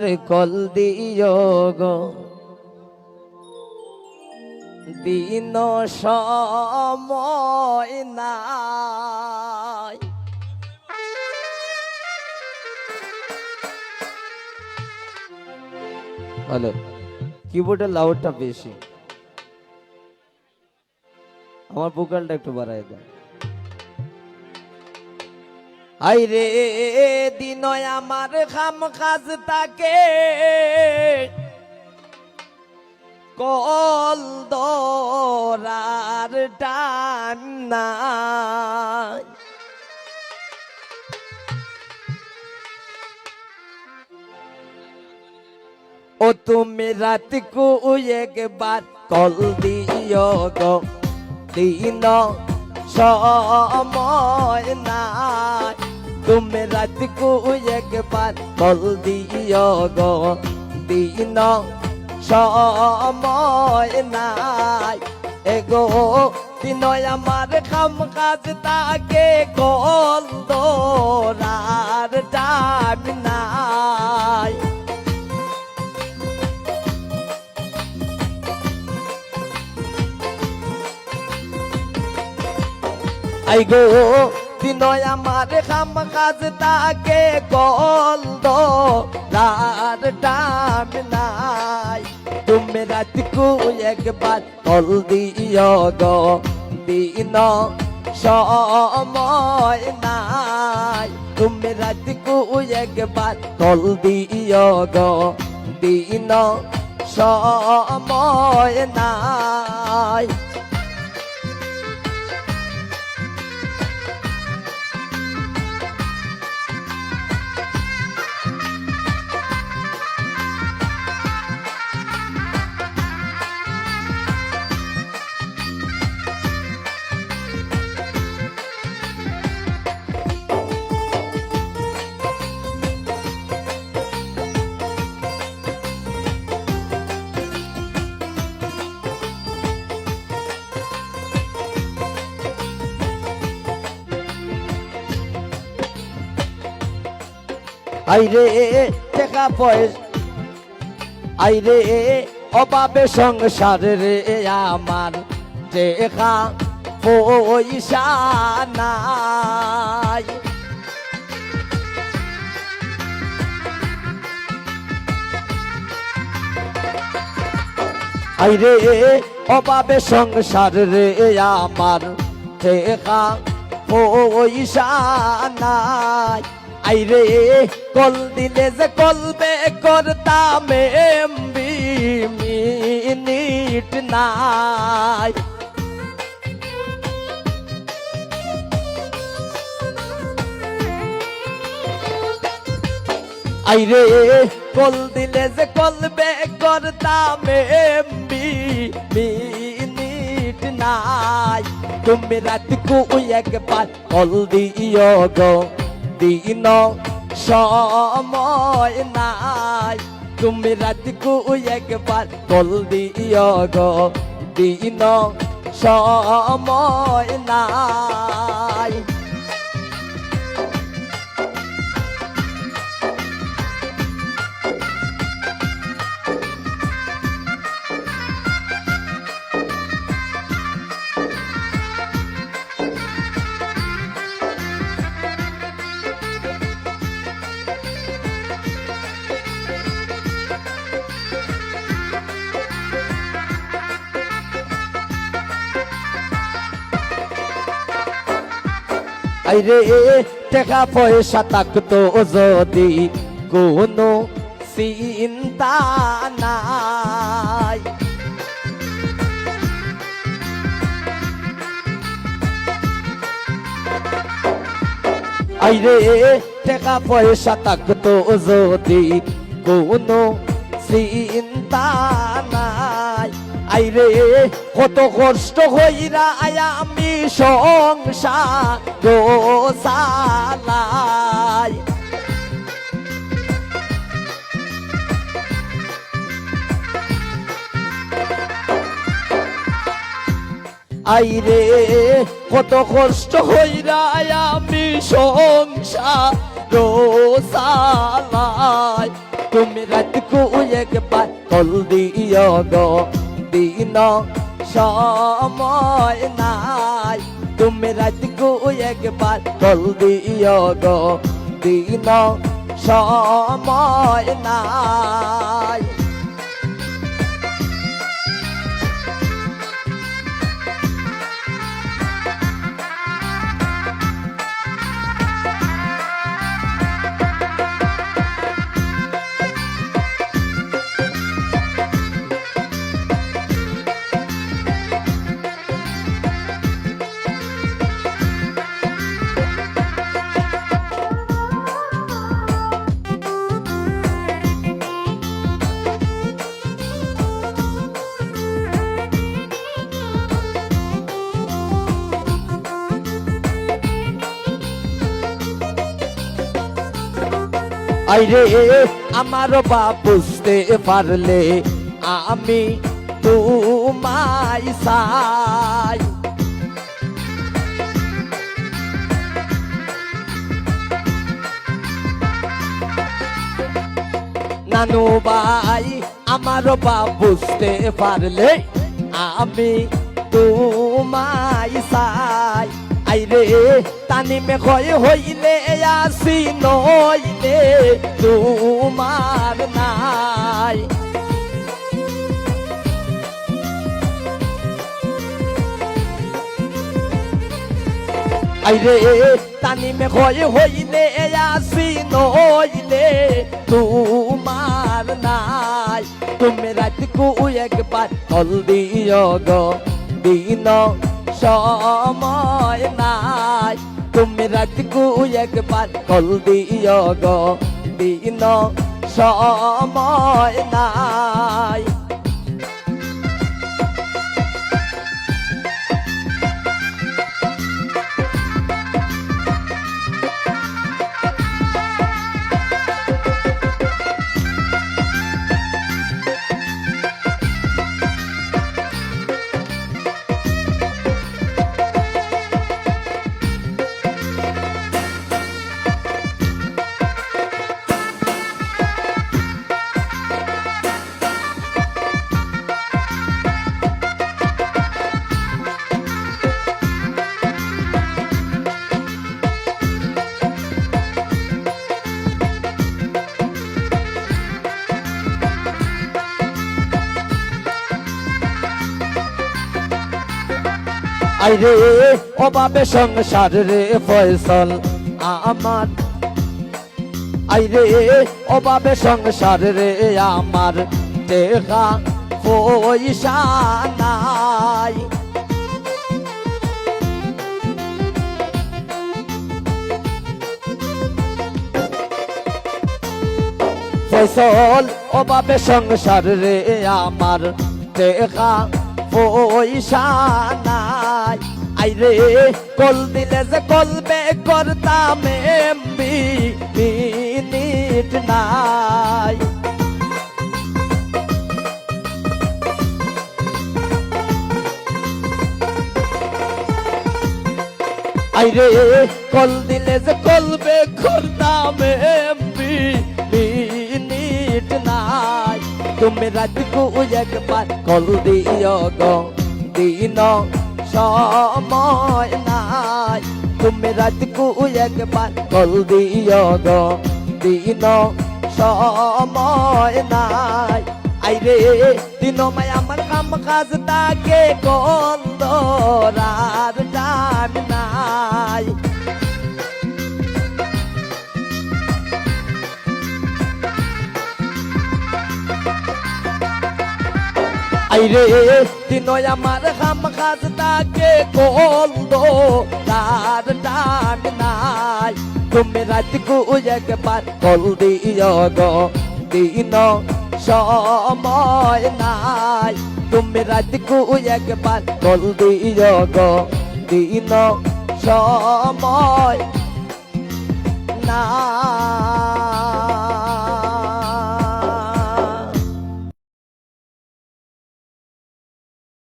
Call দিও গো। দিন সময় নাই। হ্যালো কিবোর্ডের লাউডটা বেশি। আমার ভোকালটা একটু বাড়াই দাও। আই রে, দিন আমার খাম কাজ তাকে। কল দরার টান নাই। ও তুমি রাত কু একবার কল দিও গো। দিন সময় নাই তুমি রাত একবার কল দিও গো দিন সময় নাই এগো দিন আমার কাম কাজ তাকে কল দোরার টান নাই গো দিনয় আমার কাম কাজ তাকে কল দো রার টান নাই। তুমি রাত কু একবার কল দিও গো দিন সময় নাই। তুমি রাত কু একবার কল দিও গো দিন সময় নাই। আইরে টাকা পয়সা। আইরে অভাবে সংসার রে আমার টেকা পয়সা নাই। আইরে অভাবে সংসার রে আমার টেকা পয়সা নাই। আইরে, কল দিলে যে কলবে করতাম এমবি মিনিট নাই। আইরে, কল দিলে যে কলবে করতাম এমবি মিনিট নাই। তুমি রাত কু একবার কল দিও গো। দিন সময় নাই। তুমি রাত কু একবার কল দিও গো। দিন সময় নাই। আইরে টাকা পয়সা থাকতো যদি কোনো চিন্তা নাই। আইরে টাকা পয়সা থাকতো যদি কোনো চিন্তা নাই। আইরে, কত কষ্ট হইরা আয়া আমি সংসার গোসালাই আইরে, কত কষ্ট হইরা আমি সংসার রোসালাই তুমি রাতকু একবার কল দিও গো। দিন সময় নাই। তুমি রাতকু একবার কল দিও গো দিন সময় নাই। আইরে, আমার বা বুঝতে পারলে আমি তোমায় সাই নানু ভাই, আমার বা বুঝতে পারলে আমি তোমায় সাই আইরে তানিমে ক্ষয় হইলে, আসি নইলে, তোমার নাই। আইরে তানিমে ক্ষয় হইলে, আসি নইলে, তোমার নাই। তুমি রাতকু একবার কল দিও দিন সময় নাই। তুমি রাতকু একবার কল দিও গো দিন সময় নাই। আইরে অভাবে সংসার রে, ফয়সল আমার। আইরে অভাবে সংসার রে, আমার দেখা পয়সা নাই। ফসল অভাবে সংসার রে, আমার দেখা পয়সা নাই আইরে, কল দিলে যে কলবে করতাম এমবি, মিনিট নাই। আইরে, কল দিলে যে কলবে করতাম এমবি, মিনিট নাই। তুমি রাতকু একবার কল দিও গো দিন সময় নাই তুমি রাতকু একবার কল দিও গো দিন সময় নাই আইরে দিন মায় আমার কাম কাজ তাকে গন্ধ রাত নাই আইরে দিনয় আমার খাম খাজ তাকে গন্ধ তার টান নাই। তুমি রাতকু একবার কল দিও গো, দিন সময় নাই। তুমি রাতকু একবার কল দিও গো, দিন সময় না